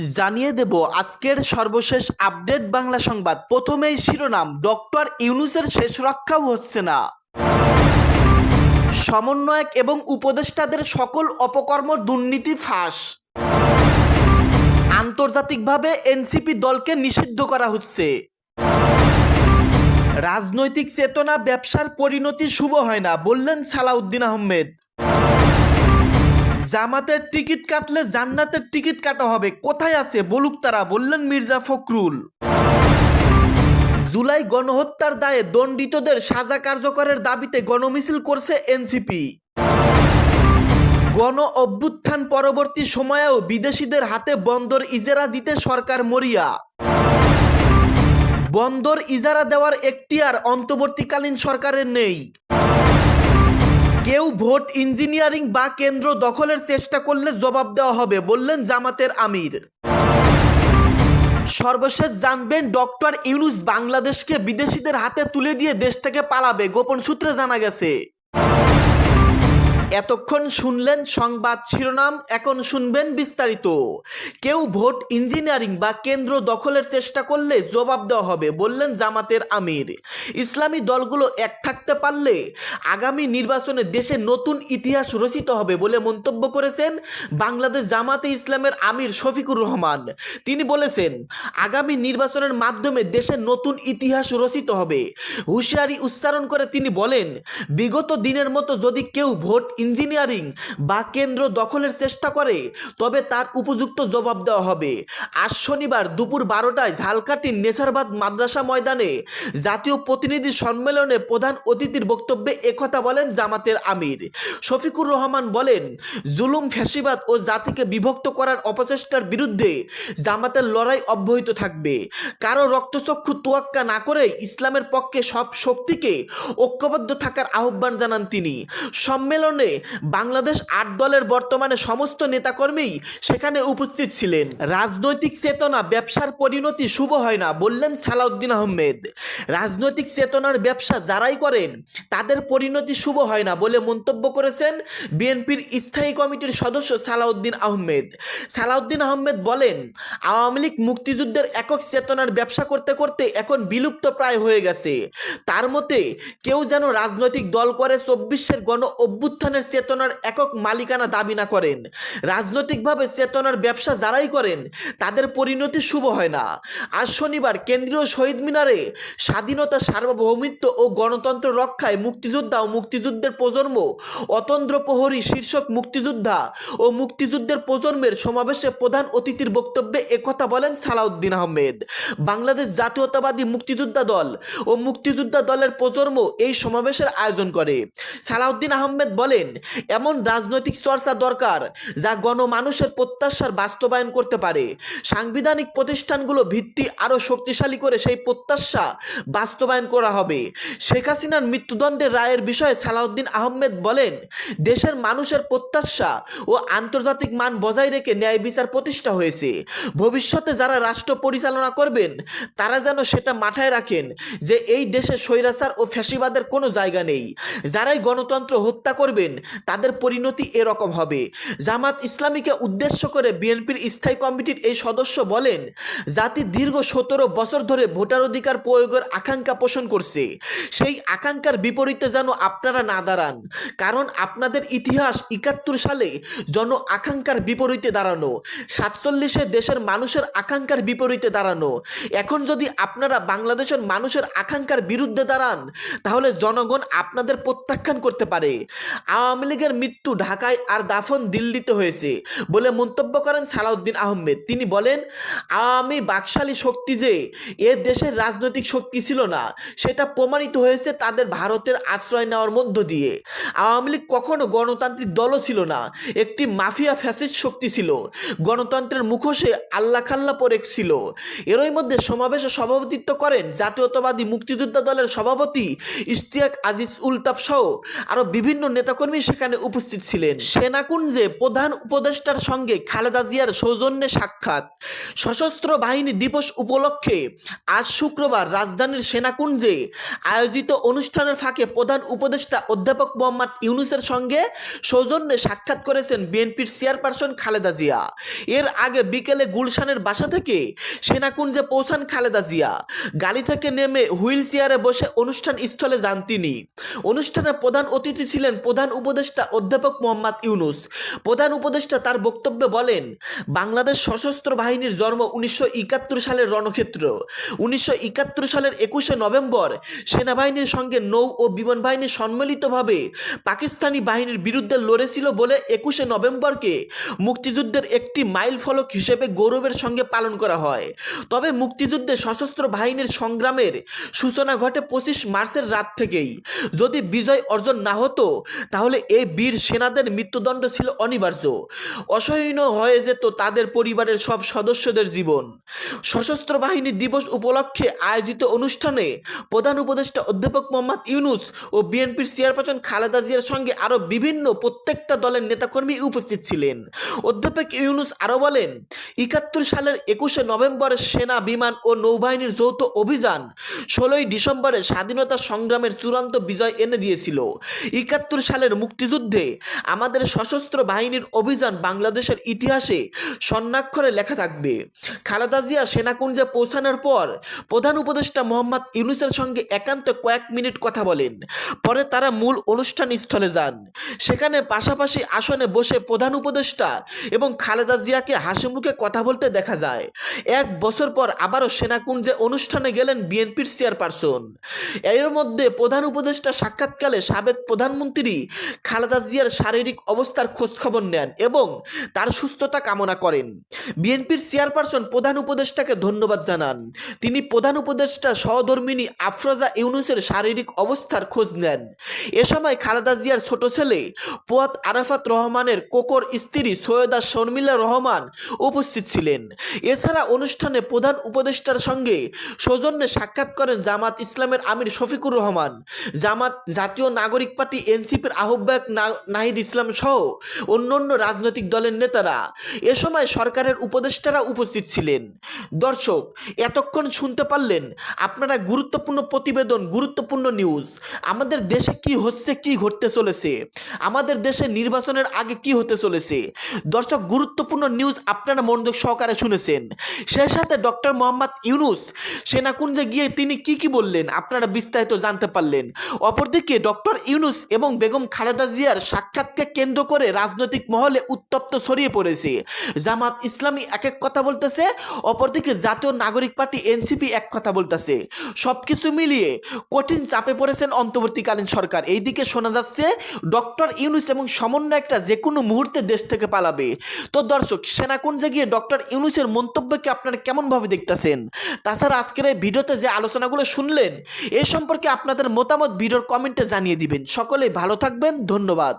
জানিয়ে দেব আজকের সর্বশেষ আপডেট বাংলা সংবাদ। প্রথমেই শিরোনাম, ডক্টর ইউনুসের শেষ রক্ষাও হচ্ছে না। সমন্বয়ক এবং উপদেষ্টাদের সকল অপকর্ম দুর্নীতি ফাঁস। আন্তর্জাতিকভাবে এনসিপি দলকে নিষিদ্ধ করা হচ্ছে। রাজনৈতিক চেতনা ব্যবসার পরিণতি শুভ হয় না, বললেন সালাউদ্দিন আহমেদ। জামাতের টিকিট কাটলে জান্নাতের টিকিট কাটা হবে। কোথায় আছে? বলুক তারা। বললেন মির্জা ফখরুল। জুলাই গণহত্যার দায়ে দণ্ডিতদের সাজা কার্যকরের দাবিতে গণমিছিল করছে এনসিপি। গণ অভ্যুত্থান পরবর্তী সময়েও বিদেশিদের হাতে বন্দর ইজারা দিতে সরকার মরিয়া। বন্দর ইজারা দেওয়ার এখতিয়ার অন্তর্বর্তীকালীন সরকারের নেই। কেউ ভোট ইঞ্জিনিয়ারিং বা কেন্দ্র দখলের চেষ্টা করলে জবাব দেওয়া হবে, বললেন জামাতের আমির। সর্বশেষ জানবেন, ডক্টর ইউনুস বাংলাদেশকে বিদেশিদের হাতে তুলে দিয়ে দেশ থেকে পালাবে, গোপন সূত্রে জানা গেছে। এতক্ষণ শুনলেন সংবাদ শিরোনাম, এখন শুনবেন বিস্তারিত। কেউ ভোট ইঞ্জিনিয়ারিং বা কেন্দ্র দখলের চেষ্টা করলে জবাব দেওয়া হবে, বললেন জামাতের আমির। ইসলামী দলগুলো এক থাকতে পারলে আগামী নির্বাচনে দেশে নতুন ইতিহাস রচিত হবে বলে মন্তব্য করেছেন বাংলাদেশ জামাতে ইসলামের আমির শফিকুর রহমান। তিনি বলেছেন, আগামী নির্বাচনের মাধ্যমে দেশে নতুন ইতিহাস রচিত হবে। হুঁশিয়ারি উচ্চারণ করে তিনি বলেন, বিগত দিনের মতো যদি কেউ ভোট ইঞ্জিনিয়ারিং বা কেন্দ্র দখলের চেষ্টা করে, তবে তার উপযুক্ত জবাব দেওয়া হবে। আজ শনিবার দুপুর বারোটায় ঝালকাঠির নেসারবাদ মাদ্রাসা ময়দানে জাতীয় প্রতিনিধি সম্মেলনে প্রধান অতিথির বক্তব্যে একথা বলেন জামাতের আমির। শফিকুর রহমান বলেন, জুলুম, ফ্যাসিবাদ ও জাতিকে বিভক্ত করার অপচেষ্টার বিরুদ্ধে জামাতের লড়াই অব্যাহত থাকবে। কারও রক্তচক্ষু তোয়াক্কা না করে ইসলামের পক্ষে সব শক্তিকে ঐক্যবদ্ধ থাকার আহ্বান জানান তিনি। সম্মেলনে বাংলাদেশ আট দলের বর্তমানে সমস্ত নেতাকর্মী সেখানে উপস্থিত ছিলেন। রাজনৈতিক চেতনা ব্যবসার পরিণতি শুভ হয় না বললেন সালাউদ্দিন আহমেদ। রাজনৈতিক চেতনার ব্যবসা যারাই করেন, তাদের পরিণতি শুভ হয় না বলে মন্তব্য করেছেন বিএনপির স্থায়ী কমিটির সদস্য সালাউদ্দিন আহমেদ। সালাউদ্দিন আহমেদ বলেন, আওয়ামী লীগ মুক্তিযুদ্ধের একক চেতনার ব্যবসা করতে করতে এখন বিলুপ্ত প্রায় হয়ে গেছে। তার মতে, কেউ যেন রাজনৈতিক দল করে চব্বিশের গণ অভ্যুত্থানের চেতনার একক মালিকানা দাবি না করেন। রাজনৈতিকভাবে চেতনার ব্যবসা যারাই করেন, তাদের পরিণতি শুভ হয় না। আজ শনিবার কেন্দ্রীয় শহীদ মিনারে স্বাধীনতা সার্বভৌমিত্ব ও গণতন্ত্র রক্ষায় মুক্তিযোদ্ধা ও মুক্তিযুদ্ধের প্রজন্ম, অতন্দ্র প্রহরী শীর্ষক মুক্তিযোদ্ধা ও মুক্তিযুদ্ধের প্রজন্মের সমাবেশে প্রধান অতিথির বক্তব্যে একথা বলেন সালাউদ্দিন আহমেদ। বাংলাদেশ জাতীয়তাবাদী মুক্তিযোদ্ধা দল ও মুক্তিযোদ্ধা দলের প্রজন্ম এই সমাবেশের আয়োজন করে। সালাউদ্দিন আহমেদ বলেন এমন রাজনৈতিক চর্চা দরকার যা গণমানুষের প্রত্যাশার বাস্তবায়ন করতে পারে। সাংবিধানিক প্রতিষ্ঠানগুলো ভিত্তি আরও শক্তিশালী করে সেই প্রত্যাশা বাস্তবায়ন করা হবে। শেখ হাসিনার মৃত্যুদণ্ডের রায়ের বিষয়ে সালাউদ্দিন আহমেদ বলেন, দেশের মানুষের প্রত্যাশা ও আন্তর্জাতিক মান বজায় রেখে ন্যায় বিচার প্রতিষ্ঠা হয়েছে। ভবিষ্যতে যারা রাষ্ট্র পরিচালনা করবেন, তারা যেন সেটা মাথায় রাখেন যে এই দেশে স্বৈরাচার ও ফ্যাসিবাদের কোনো জায়গা নেই। যারাই গণতন্ত্র হত্যা করবেন তাদের পরিণতি এরকম হবে। জামাত ইসলামীকে উদ্দেশ্য করে বিএনপির স্থায়ী কমিটির এই সদস্য বলেন, জাতি দীর্ঘ সতেরো বছর ধরে ভোটার অধিকার প্রয়োগের আকাঙ্ক্ষা পোষণ করছে। সেই আকাঙ্ক্ষার বিপরীতে যেন আপনারা না দাঁড়ান, কারণ আপনাদের ইতিহাস একাত্তর সালে জন আকাঙ্ক্ষার বিপরীতে দাঁড়ানো, সাতচল্লিশে দেশের মানুষের আকাঙ্ক্ষার বিপরীতে দাঁড়ানো। এখন যদি আপনারা বাংলাদেশের মানুষের আকাঙ্ক্ষার বিরুদ্ধে দাঁড়ান, তাহলে জনগণ আপনাদের প্রত্যাখ্যান করতে পারে। আওয়ামী লীগের মৃত্যু ঢাকায় আর দাফন দিল্লিতে হয়েছে বলে মন্তব্য করেন সালাউদ্দিন আহমেদ। তিনি বলেন, আওয়ামী বাকশালী শক্তি যে এ দেশের রাজনৈতিক শক্তি ছিল না, সেটা প্রমাণিত হয়েছে তাদের ভারতের আশ্রয় নেওয়ার মধ্য দিয়ে। আওয়ামী লীগ কখনো গণতান্ত্রিক দলও ছিল না, একটি মাফিয়া ফ্যাসিস্ট শক্তি ছিল। গণতন্ত্রের মুখোশে আল্লাহ খাল্লা পরে ছিল। এরই মধ্যে সমাবেশে সভাপতিত্ব করেন জাতীয়তাবাদী মুক্তিযোদ্ধা দলের সভাপতি ইশতিয়াক আজিজ উলতাফ সহ আরও বিভিন্ন নেতাকর্মী ইসলামী সেখানে উপস্থিত ছিলেন। সেনাকুঞ্জে প্রধান উপদেষ্টার সঙ্গে খালেদা জিয়ার সৌজন্যে সাক্ষাৎ। সশস্ত্র বাহিনী দিবস উপলক্ষে আজ শুক্রবার রাজধানীর সেনাকুঞ্জে আয়োজিত অনুষ্ঠানের ফাঁকে প্রধান উপদেষ্টা অধ্যাপক মোহাম্মদ ইউনুসের সঙ্গে সৌজন্যে সাক্ষাৎ করেছেন বিএনপির চেয়ারপারসন খালেদা জিয়া। এর আগে বিকেলে গুলশানের বাসা থেকে সেনাকুঞ্জে পৌঁছান খালেদা জিয়া। গাড়ি থেকে নেমে হুইল চেয়ারে বসে অনুষ্ঠান স্থলে যান তিনি। অনুষ্ঠানে প্রধান অতিথি ছিলেন প্রধান উপদেষ্টা অধ্যাপক মোহাম্মদ ইউনুস। প্রধান উপদেষ্টা তার বক্তব্যে বলেন, বাংলাদেশ সশস্ত্র বাহিনীর জন্ম উনিশশো একাত্তর সালের রণক্ষেত্র। উনিশশো একাত্তর সালের একুশে নভেম্বর সেনাবাহিনীর সঙ্গে নৌ ও বিমান বাহিনী সম্মিলিতভাবে পাকিস্তানি বাহিনীর বিরুদ্ধে লড়েছিল বলে একুশে নভেম্বরকে মুক্তিযুদ্ধের একটি মাইল ফলক হিসেবে গৌরবের সঙ্গে পালন করা হয়। তবে মুক্তিযুদ্ধে সশস্ত্র বাহিনীর সংগ্রামের সূচনা ঘটে পঁচিশ মার্চের রাত থেকেই। যদি বিজয় অর্জন না হতো, তাহলে এই বীর সেনাদের মৃত্যুদণ্ড ছিল অনিবার্য। অসহনীয় হয়ে যেত তাদের পরিবারের সব সদস্যদের জীবন। সশস্ত্র বাহিনী দিবস উপলক্ষে আয়োজিত অনুষ্ঠানে প্রধান উপদেষ্টা অধ্যাপক মোহাম্মদ ইউনুস ও বিএনপির চেয়ারপারসন খালেদা জিয়ার সঙ্গে আরও বিভিন্ন প্রত্যেকটা দলের নেতাকর্মী উপস্থিত ছিলেন। অধ্যাপক ইউনুস আরও বলেন, একাত্তর সালের একুশে নভেম্বর সেনা বিমান ও নৌবাহিনীর যৌথ অভিযান ষোলোই ডিসেম্বরে স্বাধীনতা সংগ্রামের চূড়ান্ত বিজয় এনে দিয়েছিল। একাত্তর সালের মুক্তিযুদ্ধে আমাদের সশস্ত্র বাহিনীর অভিযান বাংলাদেশের ইতিহাসে স্বর্ণাক্ষরে লেখা থাকবে। খালেদা জিয়া সেনাকুঞ্জে পৌঁছানোর পর প্রধান উপদেষ্টা মোহাম্মদ ইউনুসের সঙ্গে একান্ত কয়েক মিনিট কথা বলেন। পরে তারা মূল অনুষ্ঠান স্থলে যান। সেখানে পাশাপাশি আসনে বসে প্রধান উপদেষ্টা এবং খালেদা জিয়াকে হাসি মুখে কথা বলতে দেখা যায়। এক বছর পর আবারও সেনাকুঞ্জে অনুষ্ঠানে গেলেন বিএনপির চেয়ারপারসন। এর মধ্যে প্রধান উপদেষ্টা সাক্ষাৎকালে সাবেক প্রধানমন্ত্রী খালেদা জিয়ার শারীরিক অবস্থার খোঁজখবর নেন এবং তার সুস্থতা কামনা করেন। বিএনপির চেয়ারপারসন প্রধান উপদেষ্টাকে ধন্যবাদ জানান। তিনি প্রধান উপদেষ্টা সহধর্মিনী আফরোজা ইউনুসের শারীরিক অবস্থার খোঁজ নেন। এ সময় খালেদা জিয়ার ছোট ছেলে পোয়াত আরাফাত রহমানের কোকর স্ত্রী সৈয়দা শর্মিলা রহমান উপস্থিত ছিলেন। এছাড়া অনুষ্ঠানে প্রধান উপদেষ্টার সঙ্গে সৌজন্যে সাক্ষাৎ করেন জামাত ইসলামের আমির শফিকুর রহমান। জামাত জাতীয় নাগরিক পার্টি এনসিপির আহ্বায়ক নাহিদ ইসলাম সহ অন্যান্য রাজনৈতিক দলের নেতারা এ সময় সরকারের উপদেষ্টারা উপস্থিত ছিলেন। দর্শক, এতক্ষণ শুনতে পারলেন আপনারা গুরুত্বপূর্ণ প্রতিবেদন, গুরুত্বপূর্ণ নিউজ। আমাদের দেশে কি হচ্ছে, কি ঘটতে চলেছে? আমাদের দেশে নির্বাচনের আগে কি হতে চলেছে? দর্শক, গুরুত্বপূর্ণ নিউজ আপনারা মনোযোগ সহকারে শুনেছেন। সেই সাথে ডক্টর মোহাম্মদ ইউনুস সেনাকুঞ্জে গিয়ে তিনি কি কি বললেন আপনারা বিস্তারিত জানতে পারলেন। অপরদিকে ডক্টর ইউনুস এবং বেগম খালেদা জিয়ার সাক্ষাৎকে কেন্দ্র করে রাজনৈতিক মহলে উত্তপ্ত ছড়িয়ে পড়েছে। জামাত ইসলামী এক এক কথা বলতেছে, অপরদিকে জাতীয় নাগরিক পার্টি এনসিপি এক কথা বলতেছে। সবকিছু মিলিয়ে কঠিন চাপে পড়েছেন অন্তর্বর্তীকালীন সরকার। এইদিকে শোনা যাচ্ছে ডক্টর ইউনুস এবং সমন্বয়কটা যে কোনো মুহূর্তে দেশ থেকে পালাবে। তো দর্শক সেনাকুঞ্জে গিয়ে ডক্টর ইউনুসের মন্তব্যকে আপনারা কেমনভাবে দেখতেছেন? তাছাড়া আজকের এই ভিডিওতে যে আলোচনাগুলো শুনলেন, এ সম্পর্কে আপনাদের মতামত ভিডিওর কমেন্টে জানিয়ে দিবেন। সকলে ভালো থাকবেন, ধন্যবাদ।